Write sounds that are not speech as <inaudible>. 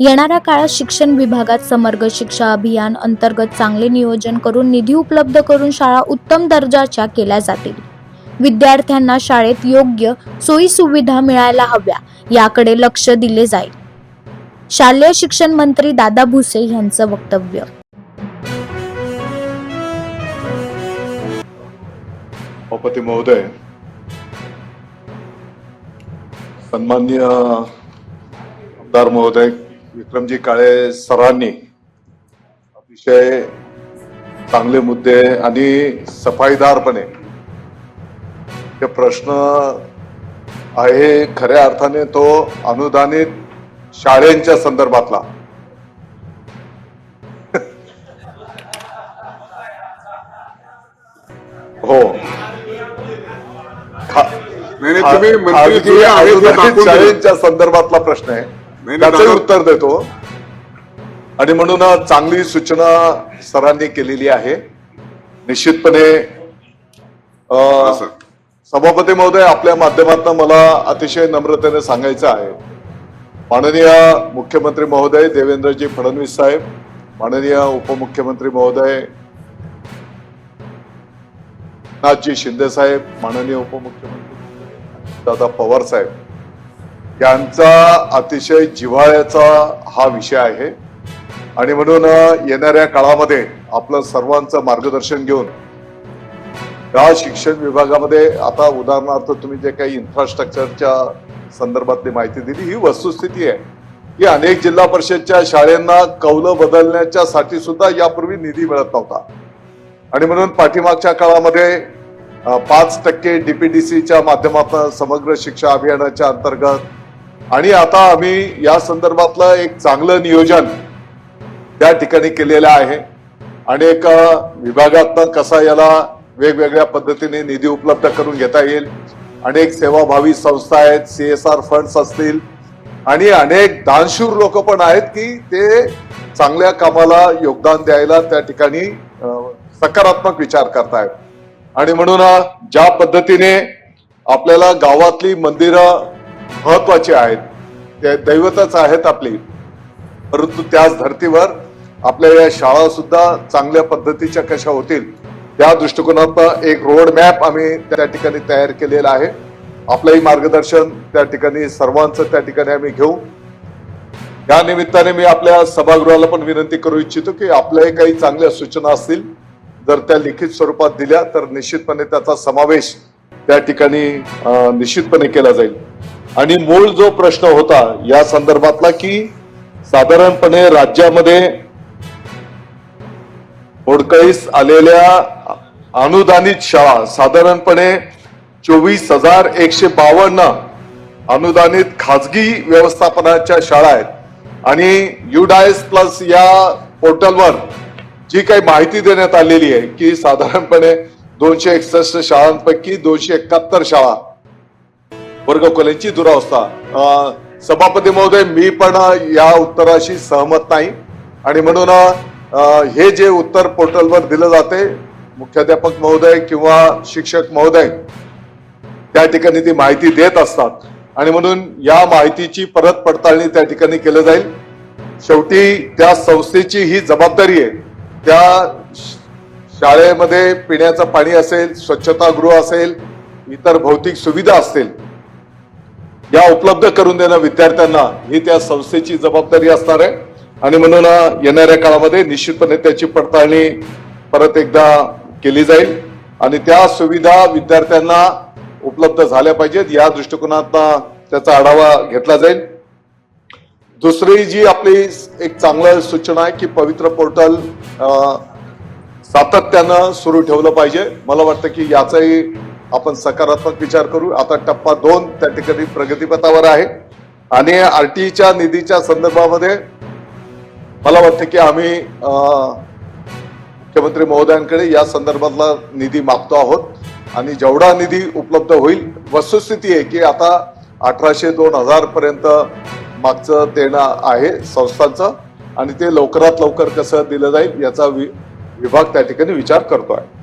येणाऱ्या काळात शिक्षण विभागात समग्र शिक्षा अभियान अंतर्गत चांगले नियोजन करून निधी उपलब्ध करून शाळा उत्तम दर्जाच्या केल्या जातील. विद्यार्थ्यांना शाळेत योग्य सोयी सुविधा मिळायला हव्या याकडे लक्ष दिले जाईल. शालेय शिक्षण मंत्री दादा भुसे यांचं वक्तव्य. सभापती महोदय सन्मान्य आमदार महोदय विक्रमजी काळे सरांनी अतिशय चांगले मुद्दे आणि सफाईदारपणे ते प्रश्न आहे खऱ्या अर्थाने तो अनुदानित शाळेंच्या संदर्भातला. <laughs> हो. शाळेंच्या संदर्भातला प्रश्न आहे. नाही, त्याचं दादा- उत्तर देतो. आणि म्हणून चांगली सूचना सरांनी केलेली आहे. निश्चितपणे. सभापती महोदय आपल्या माध्यमातून मला अतिशय नम्रतेने सांगायचं आहे. माननीय मुख्यमंत्री महोदय देवेंद्रजी फडणवीस साहेब माननीय उपमुख्यमंत्री महोदय नाथजी शिंदे साहेब माननीय उपमुख्यमंत्री दादा पवार साहेब यांचा अतिशय जिव्हाळ्याचा हा विषय आहे. आणि म्हणून येणाऱ्या काळामध्ये आपलं सर्वांचं मार्गदर्शन घेऊन या शिक्षण विभागामध्ये आता उदाहरणार्थ तुम्ही जे काही इन्फ्रास्ट्रक्चरच्या संदर्भातली माहिती दिली ही वस्तुस्थिती आहे. की अनेक जिल्हा परिषदच्या शाळांना कौलं बदलण्याच्या साठी सुद्धा यापूर्वी निधी मिळत नव्हता. आणि म्हणून पाठीमागच्या काळामध्ये पाच टक्के डीपीडीसीच्या माध्यमातून समग्र शिक्षा अभियानाच्या अंतर्गत आणि आता आम्ही या संदर्भातलं एक चांगलं नियोजन त्या ठिकाणी केलेलं आहे. अनेक एक विभागातनं कसा याला वेगवेगळ्या पद्धतीने निधी उपलब्ध करून घेता येईल. अनेक सेवाभावी संस्था आहेत सी एस आर फंड्स असतील. आणि अनेक दानशूर लोक पण आहेत की ते चांगल्या कामाला योगदान द्यायला त्या ठिकाणी सकारात्मक विचार करतायत. आणि म्हणून ज्या पद्धतीने आपल्याला गावातली मंदिरं महत्त्वाचे आहेत. ते दैवतच आहेत आपली. परंतु त्याच धर्तीवर आपल्या या शाळा सुद्धा चांगल्या पद्धतीच्या कशा होतील त्या दृष्टिकोनातनं एक रोड मॅप आम्ही त्या ठिकाणी तयार केलेला आहे. आपलंही मार्गदर्शन त्या ठिकाणी सर्वांचं त्या ठिकाणी आम्ही घेऊ. या निमित्ताने मी आपल्या सभागृहाला पण विनंती करू इच्छितो की आपल्याही काही चांगल्या सूचना असतील जर त्या लिखित स्वरूपात दिल्या तर निश्चितपणे त्याचा समावेश त्या ठिकाणी निश्चितपणे केला जाईल. आणि मूळ जो प्रश्न होता या संदर्भातला की साधारणपणे राज्यामध्ये होडकळीस आलेल्या अनुदानित शाळा साधारणपणे चोवीस हजार एकशे बावन्न अनुदानित खाजगी व्यवस्थापनाच्या शाळा आहेत. आणि युडायस प्लस या पोर्टलवर जी काही माहिती देण्यात आलेली आहे की साधारणपणे दोनशे एकसष्ट शाळांपैकी दोनशे एकाहत्तर शाळा वर्गखोल्यांची दुरावस्था. सभापती महोदय मी पण या उत्तराशी सहमत नाही. आणि म्हणून हे जे उत्तर पोर्टलवर दिलं जाते मुख्याध्यापक महोदय किंवा शिक्षक महोदय त्या ठिकाणी ती माहिती देत असतात. आणि म्हणून या माहितीची परत पडताळणी त्या ठिकाणी केलं जाईल. शेवटी त्या संस्थेची ही जबाबदारी आहे. त्या शाळेमध्ये पिण्याचं पाणी असेल स्वच्छतागृह असेल इतर भौतिक सुविधा असतील या उपलब्ध करून देणं विद्यार्थ्यांना ही त्या संस्थेची जबाबदारी असणार आहे. आणि म्हणून येणाऱ्या काळामध्ये निश्चितपणे त्याची पडताळणी परत एकदा केली जाईल. आणि त्या सुविधा विद्यार्थ्यांना उपलब्ध झाल्या पाहिजेत. या दृष्टिकोनात त्याचा आढावा घेतला जाईल. दुसरी जी आपली एक चांगलं सूचना आहे की पवित्र पोर्टल सातत्यानं सुरू ठेवलं पाहिजे. मला वाटतं की याचाही आपण सकारात्मक विचार करू. आता टप्पा दोन त्या ठिकाणी प्रगतीपथावर आहे. आणि आर आरटीच्या निधीच्या संदर्भामध्ये मला वाटतं की आम्ही मुख्यमंत्री महोदयांकडे या संदर्भातला निधी मागतो आहोत. आणि जेवढा निधी उपलब्ध होईल वस्तुस्थिती आहे की आता अठराशे दोन हजार पर्यंत मागचं देणं आहे संस्थांचं. आणि ते लवकरात लवकर कसं दिलं जाईल याचा वि- विभाग त्या ठिकाणी विचार करतो आहे